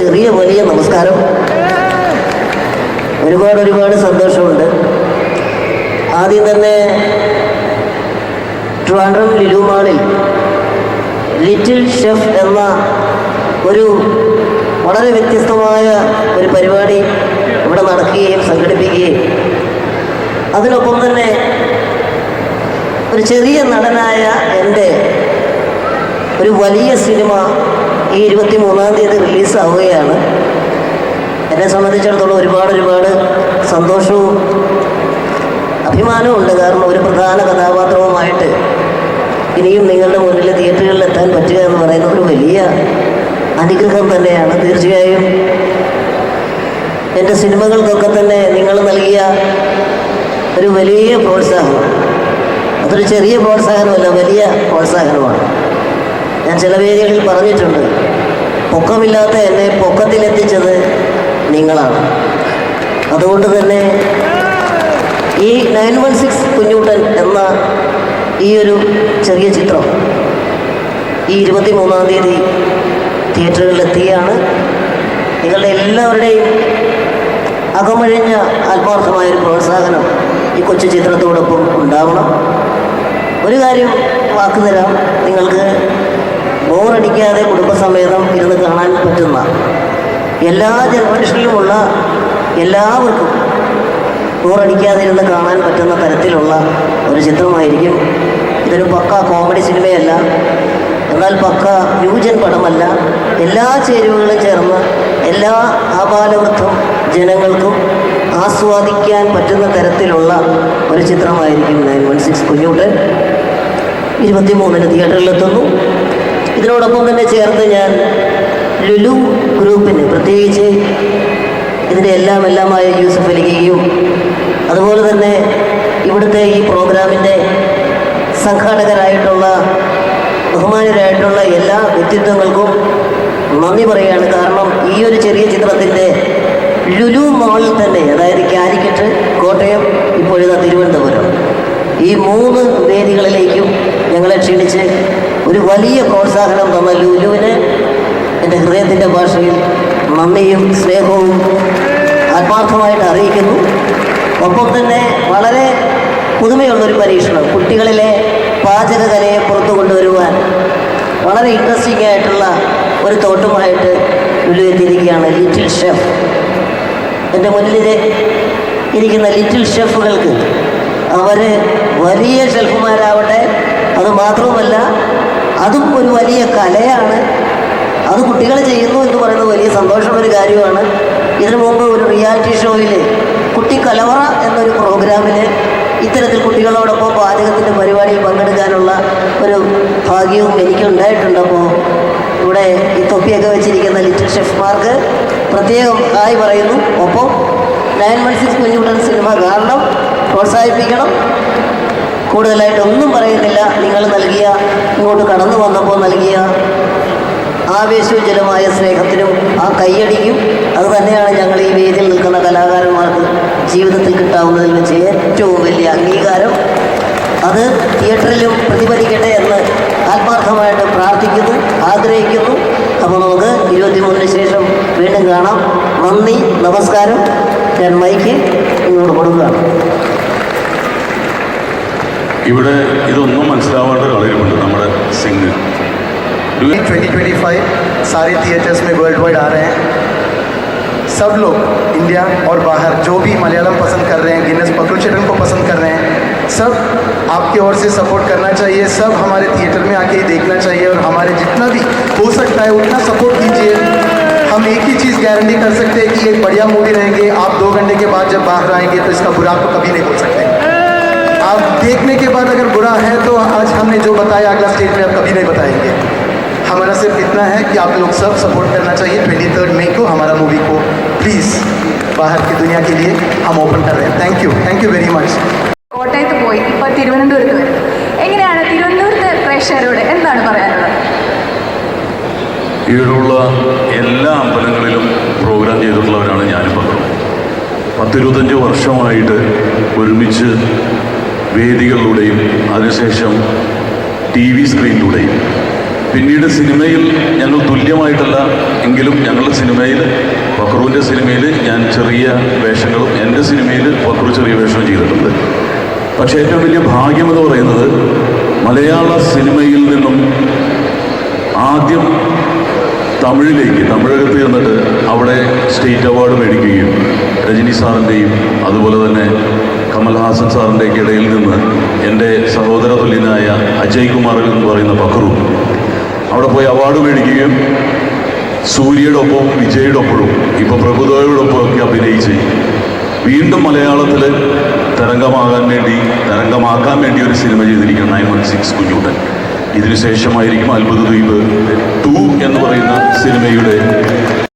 ചെറിയ വലിയ നമസ്കാരം. ഒരുപാട് ഒരുപാട് സന്തോഷമുണ്ട്. ആദ്യം തന്നെ ട്രിവാൻഡ്രം ലിലുമാളിൽ ലിറ്റിൽ ഷെഫ് എന്ന ഒരു വളരെ വ്യത്യസ്തമായ ഒരു പരിപാടി ഇവിടെ നടക്കുകയും സംഘടിപ്പിക്കുകയും. അതിനൊപ്പം തന്നെ ഒരു ചെറിയ നടനായ എന്റെ ഒരു വലിയ സിനിമ ഈ ഇരുപത്തി മൂന്നാം തീയതി റിലീസാവുകയാണ്. എന്നെ സംബന്ധിച്ചിടത്തോളം ഒരുപാട് ഒരുപാട് സന്തോഷവും അഭിമാനവും ഉണ്ട്. കാരണം ഒരു പ്രധാന കഥാപാത്രവുമായിട്ട് ഇനിയും നിങ്ങളുടെ മുന്നിൽ തിയേറ്ററുകളിൽ എത്താൻ പറ്റുക എന്ന് പറയുന്നത് ഒരു വലിയ അനുഗ്രഹം തന്നെയാണ്. തീർച്ചയായും എന്റെ സിനിമകൾക്കൊക്കെ തന്നെ നിങ്ങൾ നൽകിയ ഒരു വലിയ പ്രോത്സാഹനം. അതൊരു ചെറിയ പ്രോത്സാഹനമല്ല വലിയ പ്രോത്സാഹനമാണ്. ഞാൻ ചില വേദികളിൽ പറഞ്ഞിട്ടുണ്ട്. പൊക്കമില്ലാത്ത എന്നെ പൊക്കത്തിലെത്തിച്ചത് നിങ്ങളാണ്. അതുകൊണ്ട് തന്നെ ഈ നയൻ വൺ സിക്സ് കുഞ്ഞൂട്ടൻ എന്ന ഈ ഒരു ചെറിയ ചിത്രം ഈ ഇരുപത്തി മൂന്നാം തീയതി തിയേറ്ററുകളിൽ എത്തുകയാണ് നിങ്ങളുടെ എല്ലാവരുടെയും അകമഴിഞ്ഞ ആത്മാർത്ഥമായൊരു പ്രോത്സാഹനം ഈ കൊച്ചു ചിത്രത്തോടൊപ്പം ഉണ്ടാവണം. ഒരു കാര്യം വാക്ക് തരാം. നിങ്ങൾക്ക് ബോറടിക്കാതെ കുടുംബസമേതം ഇരുന്ന് കാണാൻ പറ്റുന്ന എല്ലാ ജനറേഷനിലുമുള്ള എല്ലാവർക്കും ബോറടിക്കാതെ ഇരുന്ന് കാണാൻ പറ്റുന്ന തരത്തിലുള്ള ഒരു ചിത്രമായിരിക്കും. ഇതൊരു പക്ക കോമഡി സിനിമയല്ല എന്നാൽ പക്ക ന്യൂജൻ പടമല്ല. എല്ലാ ചേരുവകളും ചേർന്ന് എല്ലാ ആപാലവൃദ്ധം ജനങ്ങൾക്കും ആസ്വാദിക്കാൻ പറ്റുന്ന തരത്തിലുള്ള ഒരു ചിത്രമായിരിക്കും നയൻ വൺ സിക്സ് കുഞ്ഞൂട്ടൻ ഇരുപത്തി മൂന്നിന് തിയേറ്ററിലെത്തുന്നു ഇതിനോടൊപ്പം തന്നെ ചേർത്ത് ഞാൻ ലുലു ഗ്രൂപ്പിന് പ്രത്യേകിച്ച് ഇതിന്റെ എല്ലാം എല്ലാമായ യൂസഫ് അലിക്കുകയും അതുപോലെ തന്നെ ഇവിടുത്തെ ഈ പ്രോഗ്രാമിന്റെ സംഘാടകരായിട്ടുള്ള ബഹുമാനരായിട്ടുള്ള എല്ലാ വ്യക്തിത്വങ്ങൾക്കും നന്ദി പറയുകയാണ്. കാരണം ഈ ഒരു ചെറിയ ചിത്രത്തിന്റെ ലുലു മാളിൽ തന്നെ അതായത് കാലിക്കറ്റ് കോട്ടയം വലിയ പ്രോത്സാഹനം തന്ന ലുലുവിന് എന്റെ ഹൃദയത്തിന്റെ ഭാഷയിൽ നന്ദിയും സ്നേഹവും ആത്മാർത്ഥമായിട്ട് അറിയിക്കുന്നു. ഒപ്പം തന്നെ വളരെ പുതുമയുള്ളൊരു പരീക്ഷണം കുട്ടികളിലെ പാചകകലയെ പുറത്തു കൊണ്ടുവരുവാൻ വളരെ ഇൻട്രസ്റ്റിംഗ് ആയിട്ടുള്ള ഒരു തോട്ടുമായിട്ട് ലുലു എത്തിയിരിക്കുകയാണ് ലിറ്റിൽ ഷെഫ് എന്റെ മുന്നിൽ ഇരിക്കുന്ന ലിറ്റിൽ ഷെഫുകൾക്ക് അവർ വലിയ ഷെൽഫുമാരാവട്ടെ അത് മാത്രവുമല്ല അതും ഒരു വലിയ കലയാണ്. അത് കുട്ടികൾ ചെയ്യുന്നു എന്ന് പറയുന്നത് വലിയ സന്തോഷമുള്ളൊരു കാര്യമാണ്. ഇതിനു മുമ്പ് ഒരു റിയാലിറ്റി ഷോയിൽ കുട്ടി കലവറ എന്നൊരു പ്രോഗ്രാമിൽ ഇത്തരത്തിൽ കുട്ടികളോടൊപ്പം പാചകത്തിന്റെ പരിപാടിയിൽ പങ്കെടുക്കാനുള്ള ഒരു ഭാഗ്യവും എനിക്കുണ്ടായിട്ടുണ്ടപ്പോൾ ഇവിടെ ഈ തൊപ്പിയൊക്കെ വെച്ചിരിക്കുന്ന ലിറ്റിൽ ഷെഫ്മാർക്ക് പ്രത്യേകം ആയി പറയുന്നു. ഒപ്പം nine one six Kunjukuttan cinema കാണണം പ്രോത്സാഹിപ്പിക്കണം. കൂടുതലായിട്ട് ഒന്നും പറയുന്നില്ല. നിങ്ങൾ നൽകിയ ഇങ്ങോട്ട് കടന്നു വന്നപ്പോൾ നൽകിയ ആവേശോജ്വലമായ സ്നേഹത്തിനും ആ കൈയടിക്കും അത് തന്നെയാണ് ഞങ്ങൾ ഈ വേദിയിൽ നിൽക്കുന്ന കലാകാരന്മാർക്ക് ജീവിതത്തിൽ കിട്ടാവുന്നതിൽ വെച്ച് ഏറ്റവും വലിയ അംഗീകാരം. അത് തിയേറ്ററിലും പ്രതിഫലിക്കട്ടെ എന്ന് ആത്മാർത്ഥമായിട്ട് പ്രാർത്ഥിക്കുന്നു ആഗ്രഹിക്കുന്നു. അപ്പോൾ നമുക്ക് ഇരുപത്തിമൂന്നിന് ശേഷം വീണ്ടും കാണാം. നന്ദി നമസ്കാരം. ഞാൻ മൈക്ക് ഇങ്ങോട്ട് കൊടുക്കുകയാണ്. ഇവിടെ ഇതൊന്നും മനസ്സിലാവാണ്ട് കളയുന്നുണ്ട് നമ്മുടെ സിംഗ് 2025 सारे थिएटर्स में वर्ल्ड वाइड आ रहे हैं। सब लोग इंडिया और बाहर, जो भी मलयालम पसंद कर रहे हैं गिनेस पकड़ू को पसंद कर रहे हैं, सब आपके ओर से सपोर्ट करना चाहिए, सब हमारे थिएटर में आके देखना चाहिए और हमारे जितना भी हो सकता है, उतना सपोर्ट कीजिए। हम एक ही चीज़ गारंटी कर सकते हैं कि एक बढ़िया मूवी रहेंगे। आप दो घंटे के बाद जब बाहर आएँगे तो इसका बुरा आपको कभी नहीं बोल सकते। आप देखने के बाद अगर बुरा है तो आज हमने जो बताया अगला स्टेज में आप कभी नहीं बताएंगे हमारा सिर्फ इतना है कि आप लोग सब सपोर्ट करना चाहिए ट्वेंटी थर्ड मई को हमारा मूवी को प्लीज़ बाहर की दुनिया के लिए हम ओपन कर रहे हैं thank you thank you very much കോട്ടയത്ത് പോയി ഇപ്പൊ തിരുവനന്തപുരത്ത് വരും എങ്ങനെയാണ് തിരുവനന്തപുരത്തെ പ്രേക്ഷകരോട് എന്താണ് പറയാനുള്ളത് ഇവിടെയുള്ള എല്ലാ അമ്പലങ്ങളിലും പ്രോഗ്രാം ചെയ്തിട്ടുള്ളവരാണ് ഞാനും പങ്കെടുക്കും പത്തിരുപത്തഞ്ച് വർഷമായിട്ട് ഒരുമിച്ച് വേദികളിലൂടെയും അതിനുശേഷം ടി വി സ്ക്രീനിലൂടെയും. പിന്നീട് സിനിമയിൽ ഞങ്ങൾ തുല്യമായിട്ടല്ല എങ്കിലും ഞങ്ങളുടെ സിനിമയിൽ ഫക്രുവിന്റെ സിനിമയിൽ ഞാൻ ചെറിയ വേഷങ്ങളും എന്റെ സിനിമയിൽ ഫക്രു ചെറിയ വേഷവും ചെയ്തിട്ടുണ്ട്. പക്ഷേ ഏറ്റവും വലിയ ഭാഗ്യമെന്ന് പറയുന്നത് മലയാള സിനിമയിൽ നിന്നും ആദ്യം തമിഴിലേക്ക് തമിഴകത്ത് ചെന്നിട്ട് അവിടെ സ്റ്റേറ്റ് അവാർഡ് മേടിക്കുകയും രജനി സാറിന്റെയും അതുപോലെ തന്നെ കമൽഹാസൻ സാറിന്റെയൊക്കെ ഇടയിൽ നിന്ന് എന്റെ സഹോദര തുല്യനായ അജയ് കുമാർ എന്ന് പറയുന്ന പക്രു അവിടെ പോയി അവാർഡ് മേടിക്കുകയും സൂര്യയുടെ ഒപ്പവും വിജയുടെ ഒപ്പവും ഇപ്പോൾ അഭിനയിച്ച് വീണ്ടും മലയാളത്തിൽ തരംഗമാകാൻ വേണ്ടി തരംഗമാക്കാൻ വേണ്ടി ഒരു സിനിമ ചെയ്തിരിക്കുന്ന നയൻ വൺ സിക്സ് കുഞ്ഞൂട്ടൻ. ഇതിനുശേഷമായിരിക്കും അത്ഭുത ദ്വീപ്. ടു എന്ന് പറയുന്ന സിനിമയുടെ